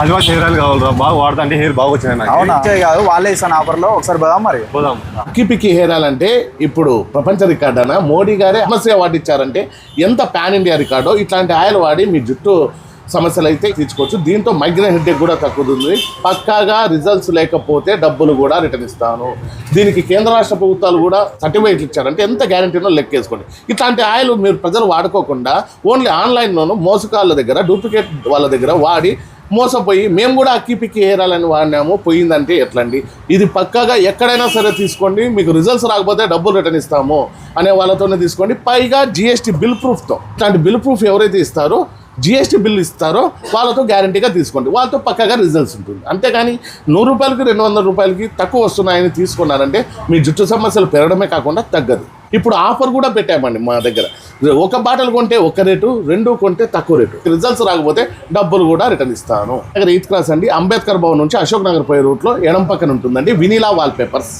ఆదివాసి hair oil కావాలరా. బాగా వాడతా అంటే హెయిర్ బాగా వచ్చినాయి నాకు. అవునా? కాదు వాళ్ళే ఇస్తాను ఆఫర్లో ఒకసారి పోదాం మరి? పోదాం. పిక్కి పిక్కి హెయిర్ ఆయిల్ అంటే ఇప్పుడు ప్రపంచ రికార్డ్ అన్న మోడీ గారే సమస్య అవార్డు ఇచ్చారంటే ఎంత పాన్ ఇండియా రికార్డో ఇట్లాంటి ఆయిల్ వాడి మీ జుట్టు సమస్యలు అయితే తీర్చుకోవచ్చు. దీంతో మైగ్రేన్ హెడ్ఏక్ కూడా తగ్గుతుంది. పక్కాగా రిజల్ట్స్ లేకపోతే డబ్బులు కూడా రిటర్న్ ఇస్తాను. దీనికి కేంద్ర రాష్ట్ర ప్రభుత్వాలు కూడా సర్టిఫికేట్లు ఇచ్చారంటే ఎంత గ్యారంటీనో లెక్కేసుకోండి. ఇట్లాంటి ఆయిల్ మీరు ప్రజలు వాడుకోకుండా ఓన్లీ ఆన్లైన్లోనూ మోసకాళ్ళ దగ్గర డూప్లికేట్ వాళ్ళ దగ్గర వాడి మోసపోయి మేము కూడా అక్కి పిక్కి ఏరాలని వాడినాము. పోయిందంటే ఎట్లండి? ఇది పక్కాగా ఎక్కడైనా సరే తీసుకోండి మీకు రిజల్ట్స్ రాకపోతే డబ్బులు రిటర్న్ ఇస్తాము అనే వాళ్ళతోనే తీసుకోండి. పైగా జిఎస్టీ బిల్ ప్రూఫ్తో ఇట్లాంటి బిల్ ప్రూఫ్ ఎవరైతే ఇస్తారో జిఎస్టీ బిల్ ఇస్తారో వాళ్ళతో గ్యారంటీగా తీసుకోండి. వాళ్ళతో పక్కాగా రిజల్ట్స్ ఉంటుంది. అంతేగాని నూరు రూపాయలకి రెండు వందల రూపాయలకి తక్కువ వస్తున్నాయని తీసుకున్నారంటే మీ జుట్టు సమస్యలు పెరగడమే కాకుండా తగ్గదు. ఇప్పుడు ఆఫర్ కూడా పెట్టామండి మా దగ్గర. ఒక బాటలు కొంటే ఒక రేటు రెండు కొంటే తక్కువ రేటు. రిజల్ట్స్ రాకపోతే డబ్బులు కూడా రిటర్న్ ఇస్తాను. దగ్గర ఎయిత్ క్లాస్ అండి. అంబేద్కర్ భవన్ నుంచి అశోక్ నగర్ పోయే రూట్లో ఎడం పక్కన ఉంటుందండి. Vineela wall papers.